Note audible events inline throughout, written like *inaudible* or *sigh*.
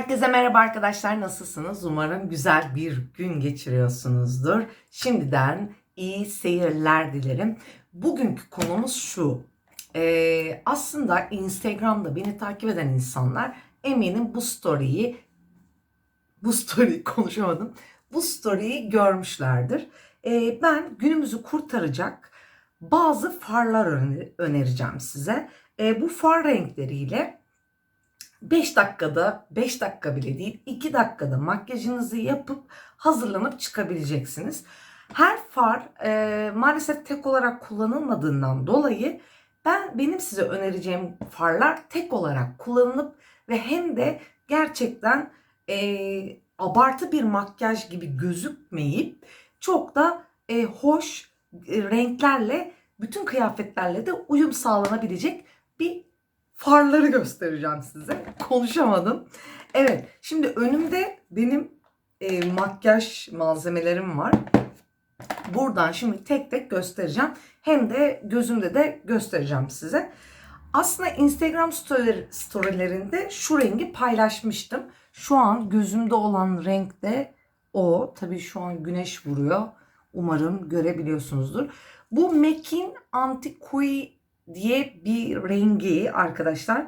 Herkese merhaba arkadaşlar. Nasılsınız? Umarım güzel bir gün geçiriyorsunuzdur. Şimdiden iyi seyirler dilerim. Bugünkü konumuz şu. Ee, aslında Instagram'da beni takip eden insanlar eminim bu story'yi bu story'yi *laughs* konuşamadım. Bu story'yi görmüşlerdir. Ee, ben günümüzü kurtaracak bazı farlar öner- önereceğim size. Ee, bu far renkleriyle 5 dakikada, 5 dakika bile değil 2 dakikada makyajınızı yapıp hazırlanıp çıkabileceksiniz. Her far e, maalesef tek olarak kullanılmadığından dolayı ben benim size önereceğim farlar tek olarak kullanılıp ve hem de gerçekten e, abartı bir makyaj gibi gözükmeyip çok da e, hoş e, renklerle bütün kıyafetlerle de uyum sağlanabilecek bir farları göstereceğim size. Konuşamadım. Evet, şimdi önümde benim e, makyaj malzemelerim var. Buradan şimdi tek tek göstereceğim. Hem de gözümde de göstereceğim size. Aslında Instagram story, storylerinde şu rengi paylaşmıştım. Şu an gözümde olan renk de o. Tabii şu an güneş vuruyor. Umarım görebiliyorsunuzdur. Bu MAC'in Antiquity diye bir rengi arkadaşlar.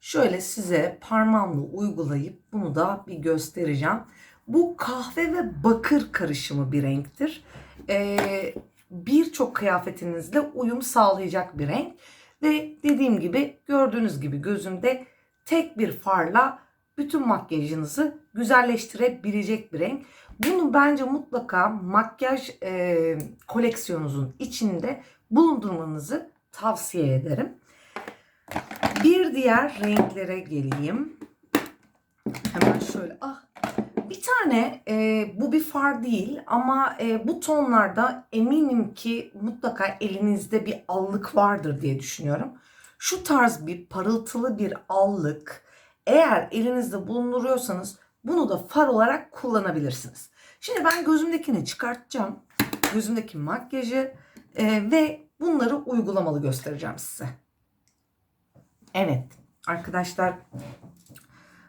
Şöyle size parmağımla uygulayıp bunu da bir göstereceğim. Bu kahve ve bakır karışımı bir renktir. Ee, Birçok kıyafetinizle uyum sağlayacak bir renk. Ve dediğim gibi gördüğünüz gibi gözümde tek bir farla bütün makyajınızı güzelleştirebilecek bir renk. Bunu bence mutlaka makyaj e, koleksiyonunuzun içinde bulundurmanızı tavsiye ederim. Bir diğer renklere geleyim. Hemen şöyle. Ah, bir tane e, bu bir far değil ama e, bu tonlarda eminim ki mutlaka elinizde bir allık vardır diye düşünüyorum. Şu tarz bir parıltılı bir allık eğer elinizde bulunduruyorsanız bunu da far olarak kullanabilirsiniz. Şimdi ben gözümdekini çıkartacağım. Gözümdeki makyajı e, ve bunları uygulamalı göstereceğim size. Evet arkadaşlar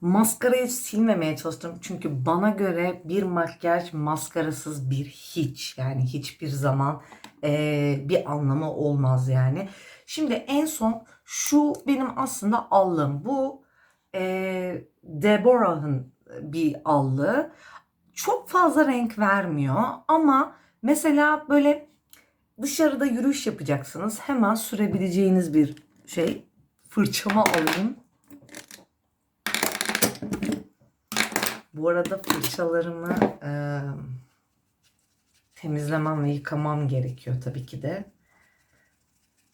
maskarayı silmemeye çalıştım. Çünkü bana göre bir makyaj maskarasız bir hiç. Yani hiçbir zaman e, bir anlamı olmaz yani. Şimdi en son şu benim aslında allığım. Bu e, Deborah'ın bir allığı. Çok fazla renk vermiyor ama mesela böyle dışarıda yürüyüş yapacaksınız. Hemen sürebileceğiniz bir şey. Fırçamı alayım. Bu arada fırçalarımı e, temizlemem ve yıkamam gerekiyor tabii ki de.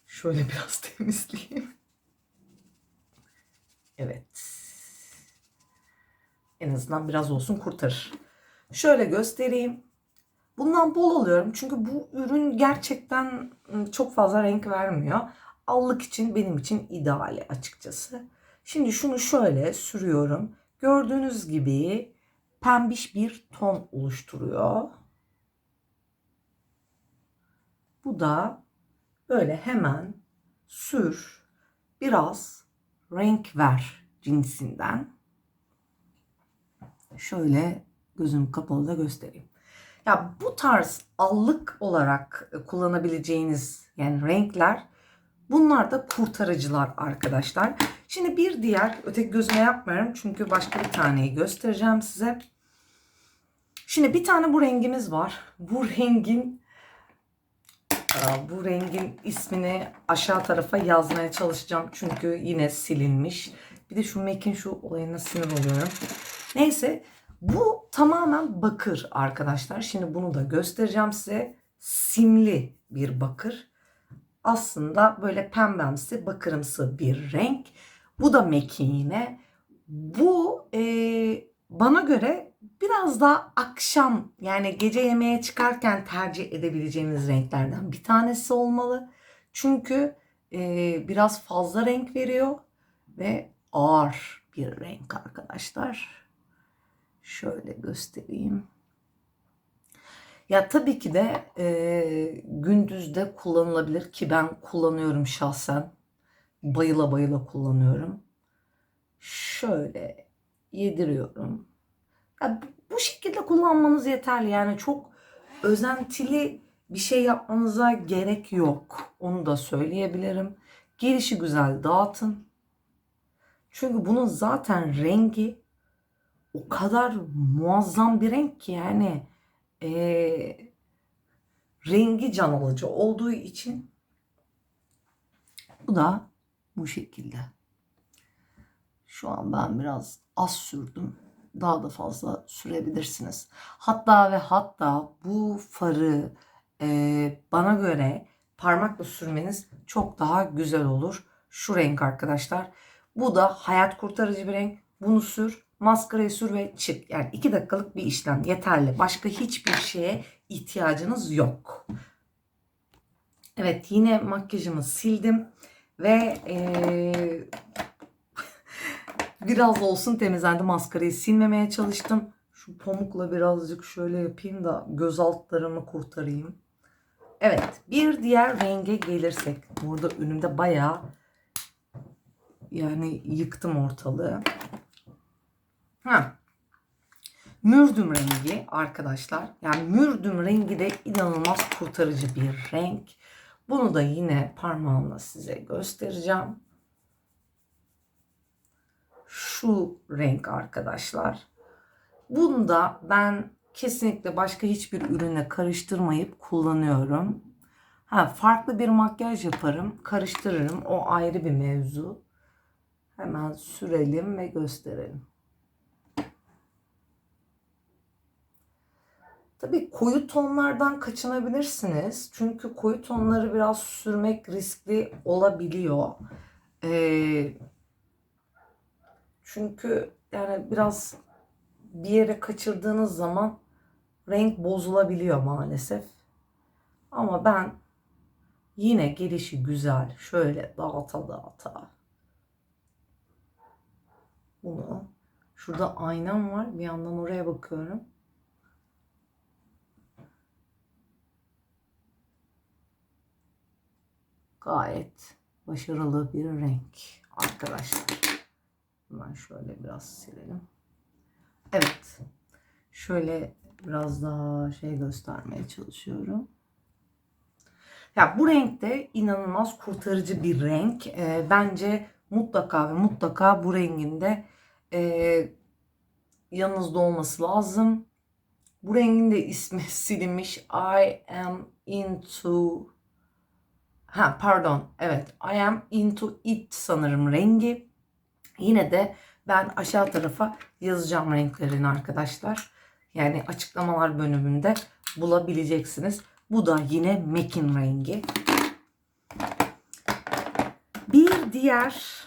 Şöyle *laughs* biraz temizleyeyim. Evet. En azından biraz olsun kurtarır. Şöyle göstereyim. Bundan bol alıyorum çünkü bu ürün gerçekten çok fazla renk vermiyor. Allık için benim için ideali açıkçası. Şimdi şunu şöyle sürüyorum. Gördüğünüz gibi pembiş bir ton oluşturuyor. Bu da böyle hemen sür, biraz renk ver cinsinden. Şöyle gözüm kapalı da göstereyim. Ya bu tarz allık olarak kullanabileceğiniz yani renkler bunlar da kurtarıcılar arkadaşlar. Şimdi bir diğer öteki gözüme yapmıyorum çünkü başka bir taneyi göstereceğim size. Şimdi bir tane bu rengimiz var. Bu rengin Aa, bu rengin ismini aşağı tarafa yazmaya çalışacağım çünkü yine silinmiş. Bir de şu MAC'in şu olayına sinir oluyorum. Neyse bu tamamen bakır arkadaşlar. Şimdi bunu da göstereceğim size. Simli bir bakır. Aslında böyle pembemsi, bakırımsı bir renk. Bu da yine. Bu e, bana göre biraz daha akşam yani gece yemeğe çıkarken tercih edebileceğiniz renklerden bir tanesi olmalı. Çünkü e, biraz fazla renk veriyor ve ağır bir renk arkadaşlar. Şöyle göstereyim. Ya tabii ki de e, gündüzde kullanılabilir ki ben kullanıyorum şahsen. Bayıla bayıla kullanıyorum. Şöyle yediriyorum. Ya bu- şekilde kullanmanız yeterli. Yani çok özentili bir şey yapmanıza gerek yok. Onu da söyleyebilirim. Gelişi güzel dağıtın. Çünkü bunun zaten rengi o kadar muazzam bir renk ki yani eee, rengi can alıcı olduğu için bu da bu şekilde. Şu an ben biraz az sürdüm. Daha da fazla sürebilirsiniz. Hatta ve hatta bu farı eee, bana göre parmakla sürmeniz çok daha güzel olur. Şu renk arkadaşlar. Bu da hayat kurtarıcı bir renk. Bunu sür, maskarayı sür ve çık. Yani iki dakikalık bir işlem yeterli. Başka hiçbir şeye ihtiyacınız yok. Evet yine makyajımı sildim ve eee, *laughs* biraz olsun temizlendi. Maskarayı silmemeye çalıştım. Şu pamukla birazcık şöyle yapayım da göz altlarımı kurtarayım. Evet bir diğer renge gelirsek. Burada önümde bayağı yani yıktım ortalığı. Ha. Mürdüm rengi arkadaşlar. Yani mürdüm rengi de inanılmaz kurtarıcı bir renk. Bunu da yine parmağımla size göstereceğim. Şu renk arkadaşlar. Bunu da ben kesinlikle başka hiçbir ürüne karıştırmayıp kullanıyorum. Ha, farklı bir makyaj yaparım, karıştırırım. O ayrı bir mevzu. Hemen sürelim ve gösterelim. Tabii koyu tonlardan kaçınabilirsiniz. Çünkü koyu tonları biraz sürmek riskli olabiliyor. Ee, çünkü yani biraz bir yere kaçırdığınız zaman renk bozulabiliyor maalesef. Ama ben yine gelişi güzel şöyle dağıta dağıta bunu şurada aynam var bir yandan oraya bakıyorum. Gayet başarılı bir renk arkadaşlar. Hemen şöyle biraz silelim. Evet. Şöyle biraz daha şey göstermeye çalışıyorum. Ya bu renk de inanılmaz kurtarıcı bir renk. Ee, bence mutlaka ve mutlaka bu renginde e, yanınızda olması lazım. Bu rengin de ismi silinmiş. I am into Ha pardon. Evet. I am into it sanırım rengi. Yine de ben aşağı tarafa yazacağım renklerini arkadaşlar. Yani açıklamalar bölümünde bulabileceksiniz. Bu da yine Mekin rengi. Bir diğer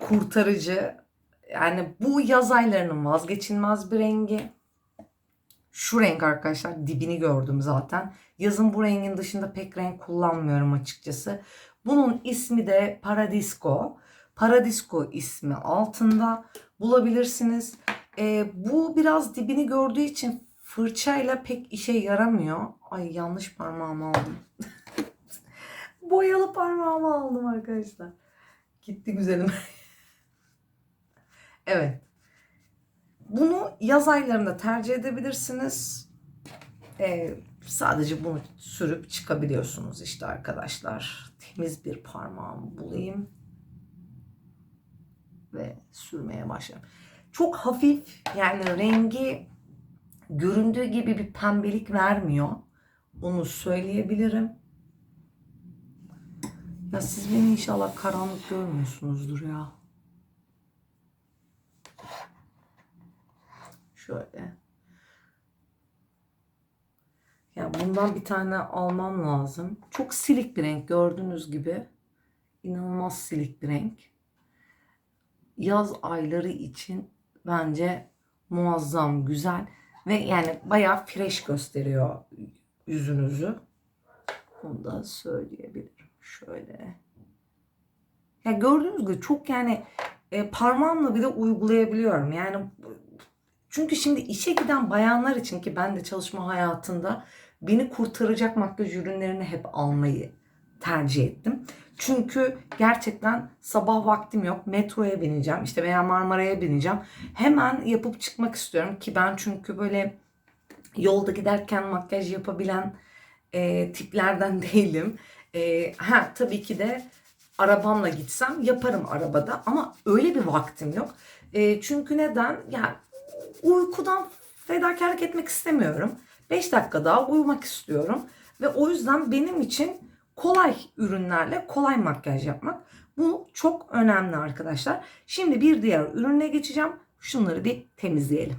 kurtarıcı yani bu yaz aylarının vazgeçilmez bir rengi. Şu renk arkadaşlar dibini gördüm zaten. Yazın bu rengin dışında pek renk kullanmıyorum açıkçası. Bunun ismi de Paradisco. Paradisco ismi altında bulabilirsiniz. Ee, bu biraz dibini gördüğü için fırçayla pek işe yaramıyor. Ay yanlış parmağımı aldım. *laughs* Boyalı parmağımı aldım arkadaşlar. Gitti güzelim. *laughs* evet. Bunu yaz aylarında tercih edebilirsiniz. Ee, sadece bunu sürüp çıkabiliyorsunuz işte arkadaşlar. Temiz bir parmağımı bulayım. Ve sürmeye başlayalım. Çok hafif yani rengi göründüğü gibi bir pembelik vermiyor. Onu söyleyebilirim. Ya siz beni inşallah karanlık görmüyorsunuzdur ya. Şöyle. Ya bundan bir tane almam lazım. Çok silik bir renk gördüğünüz gibi. İnanılmaz silik bir renk. Yaz ayları için bence muazzam güzel ve yani bayağı fresh gösteriyor yüzünüzü. Onu da söyleyebilirim. Şöyle. Ya gördüğünüz gibi çok yani e, parmağımla bile uygulayabiliyorum. Yani çünkü şimdi işe giden bayanlar için ki ben de çalışma hayatında beni kurtaracak makyaj ürünlerini hep almayı tercih ettim. Çünkü gerçekten sabah vaktim yok. Metroya bineceğim işte veya Marmara'ya bineceğim. Hemen yapıp çıkmak istiyorum ki ben çünkü böyle yolda giderken makyaj yapabilen e, tiplerden *laughs* değilim. E, ha tabii ki de arabamla gitsem yaparım arabada ama öyle bir vaktim yok. E, çünkü neden? Yani uykudan fedakarlık etmek istemiyorum. 5 dakika daha uyumak istiyorum ve o yüzden benim için kolay ürünlerle kolay makyaj yapmak bu çok önemli arkadaşlar. Şimdi bir diğer ürüne geçeceğim. Şunları bir temizleyelim.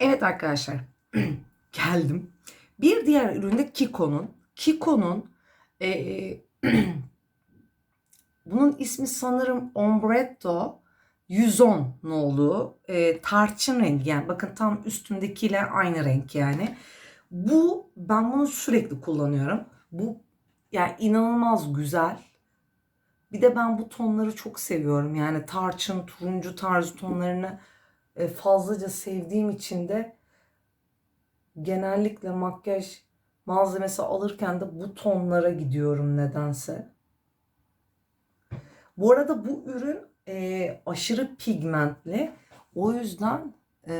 Evet arkadaşlar *clears throat* geldim. Bir diğer üründe Kiko'nun. Kiko'nun e, *clears throat* bunun ismi sanırım Ombretto 110 nolu e, tarçın rengi yani bakın tam üstümdekiyle aynı renk yani. Bu ben bunu sürekli kullanıyorum. Bu yani inanılmaz güzel. Bir de ben bu tonları çok seviyorum. Yani tarçın, turuncu tarzı tonlarını e, fazlaca sevdiğim için de genellikle makyaj malzemesi alırken de bu tonlara gidiyorum nedense. Bu arada bu ürün e, aşırı pigmentli. O yüzden e,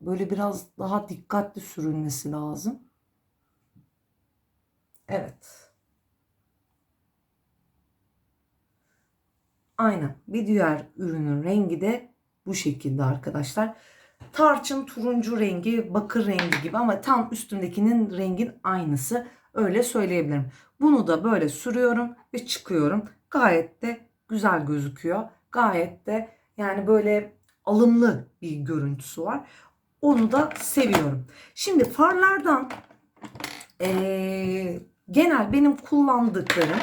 böyle biraz daha dikkatli sürülmesi lazım. Evet. Aynen. Bir diğer ürünün rengi de bu şekilde arkadaşlar. Tarçın turuncu rengi, bakır rengi gibi ama tam üstündekinin rengin aynısı. Öyle söyleyebilirim. Bunu da böyle sürüyorum ve çıkıyorum. Gayet de güzel gözüküyor. Gayet de yani böyle alımlı bir görüntüsü var. Onu da seviyorum. Şimdi farlardan ee, genel benim kullandıklarım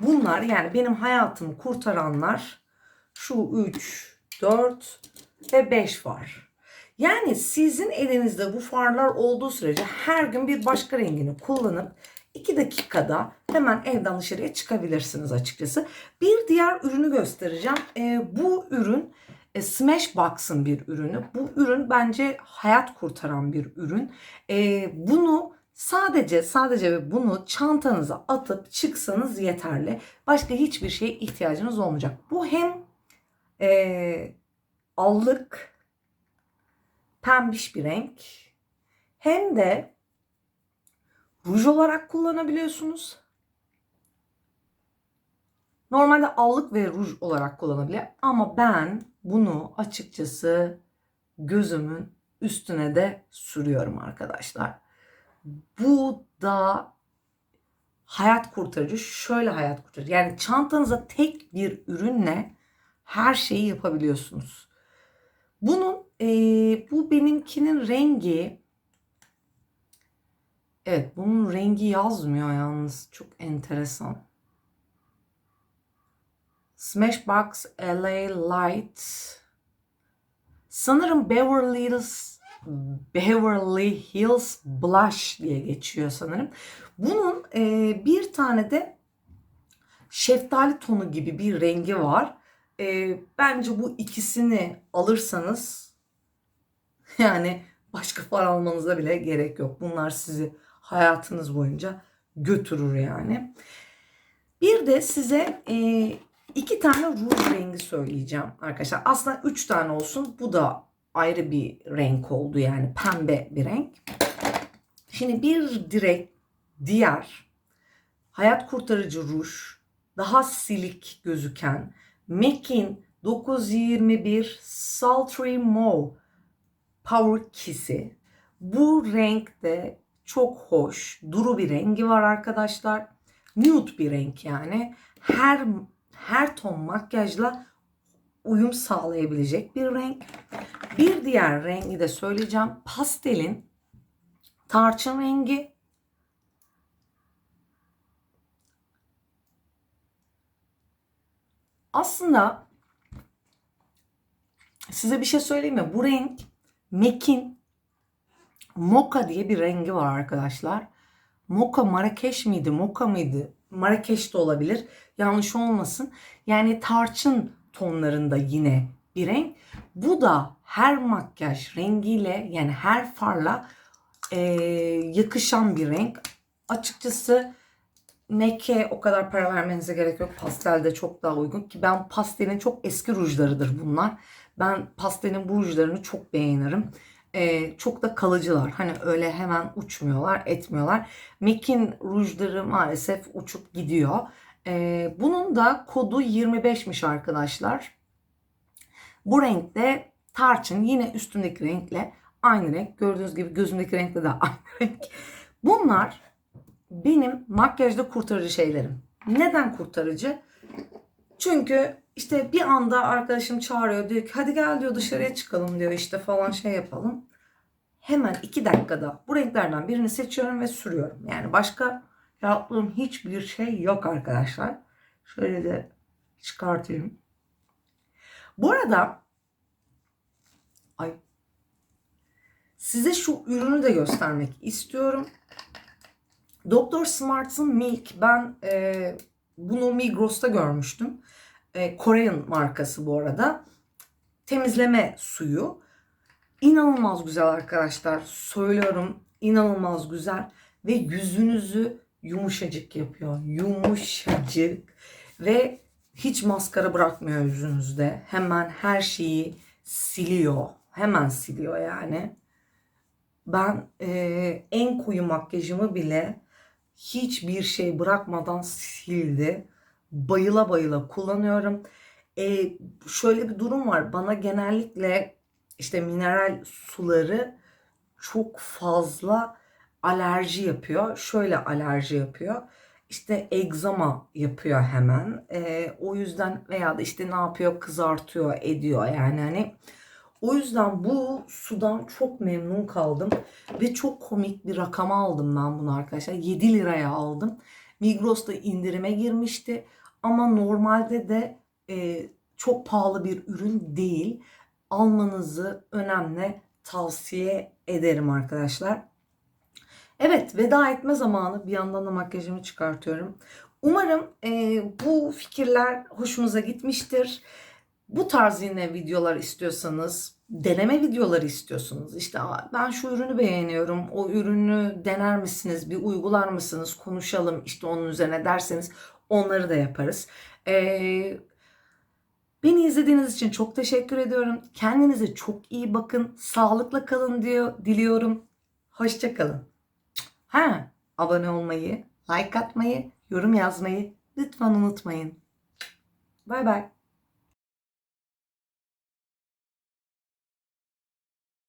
bunlar yani benim hayatımı kurtaranlar şu 3, 4 ve 5 var. Yani sizin elinizde bu farlar olduğu sürece her gün bir başka rengini kullanıp 2 dakikada hemen evden dışarıya çıkabilirsiniz açıkçası. Bir diğer ürünü göstereceğim. E, bu ürün e, Smashbox'ın bir ürünü. Bu ürün bence hayat kurtaran bir ürün. E, bunu sadece sadece bunu çantanıza atıp çıksanız yeterli. Başka hiçbir şeye ihtiyacınız olmayacak. Bu hem e, allık pembiş bir renk hem de ruj olarak kullanabiliyorsunuz. Normalde allık ve ruj olarak kullanabilir ama ben bunu açıkçası gözümün üstüne de sürüyorum arkadaşlar. Bu da hayat kurtarıcı. Şöyle hayat kurtarıcı. Yani çantanıza tek bir ürünle her şeyi yapabiliyorsunuz. Bunun e, bu benimkinin rengi Evet bunun rengi yazmıyor yalnız. Çok enteresan. Smashbox LA Light. Sanırım Beverly Hills Beverly Hills Blush diye geçiyor sanırım. Bunun e, bir tane de şeftali tonu gibi bir rengi var. E, bence bu ikisini alırsanız *laughs* yani başka far almanıza bile gerek yok. Bunlar sizi hayatınız boyunca götürür yani. Bir de size e, iki tane ruj rengi söyleyeceğim arkadaşlar. Aslında üç tane olsun. Bu da ayrı bir renk oldu yani pembe bir renk. Şimdi bir direkt diğer hayat kurtarıcı ruj daha silik gözüken MAC'in 921 Sultry Mauve Power Kiss'i. Bu renkte çok hoş, duru bir rengi var arkadaşlar. Nude bir renk yani. Her her ton makyajla uyum sağlayabilecek bir renk. Bir diğer rengi de söyleyeceğim. Pastelin tarçın rengi. Aslında size bir şey söyleyeyim mi? Bu renk MAC'in Moka diye bir rengi var arkadaşlar. Moka Marrakeş miydi? Moka mıydı? Marrakeş de olabilir. Yanlış olmasın. Yani tarçın tonlarında yine bir renk. Bu da her makyaj rengiyle yani her farla e, yakışan bir renk. Açıkçası MAC'e o kadar para vermenize gerek yok. Pastelde çok daha uygun ki ben pastelin çok eski rujlarıdır bunlar. Ben pastelin bu rujlarını çok beğenirim. Ee, çok da kalıcılar. Hani öyle hemen uçmuyorlar, etmiyorlar. MAC'in rujları maalesef uçup gidiyor. Ee, bunun da kodu 25'miş arkadaşlar. Bu renkte tarçın yine üstündeki renkle aynı renk. Gördüğünüz gibi gözümdeki renkle de *laughs* aynı renk. Bunlar benim makyajda kurtarıcı şeylerim. Neden kurtarıcı? Çünkü işte bir anda arkadaşım çağırıyor diyor ki hadi gel diyor dışarıya çıkalım diyor işte falan şey yapalım. Hemen iki dakikada bu renklerden birini seçiyorum ve sürüyorum. Yani başka yaptığım hiçbir şey yok arkadaşlar. Şöyle de çıkartayım. Bu arada ay size şu ürünü de göstermek istiyorum. Dr. Smart'ın Milk ben e, bunu Migros'ta görmüştüm. E, Korean markası bu arada. Temizleme suyu. İnanılmaz güzel arkadaşlar. Söylüyorum inanılmaz güzel. Ve yüzünüzü yumuşacık yapıyor. Yumuşacık. Ve hiç maskara bırakmıyor yüzünüzde. Hemen her şeyi siliyor. Hemen siliyor yani. Ben e, en koyu makyajımı bile hiçbir şey bırakmadan sildi. Bayıla bayıla kullanıyorum. E, şöyle bir durum var. Bana genellikle işte mineral suları çok fazla alerji yapıyor. Şöyle alerji yapıyor. İşte egzama yapıyor hemen. E, o yüzden veya da işte ne yapıyor kızartıyor ediyor yani hani o yüzden bu sudan çok memnun kaldım ve çok komik bir rakama aldım ben bunu arkadaşlar. 7 liraya aldım. Migros'ta indirime girmişti ama normalde de e, çok pahalı bir ürün değil. Almanızı önemli tavsiye ederim arkadaşlar. Evet veda etme zamanı. Bir yandan da makyajımı çıkartıyorum. Umarım e, bu fikirler hoşunuza gitmiştir. Bu tarz yine videolar istiyorsanız, deneme videoları istiyorsunuz. İşte "Aa, ben şu ürünü beğeniyorum, o ürünü dener misiniz, bir uygular mısınız, konuşalım işte onun üzerine derseniz onları da yaparız. Ee, beni izlediğiniz için çok teşekkür ediyorum. Kendinize çok iyi bakın, sağlıkla kalın diyor, diliyorum. Hoşçakalın. Ha, abone olmayı, like atmayı, yorum yazmayı lütfen unutmayın. Bay bay.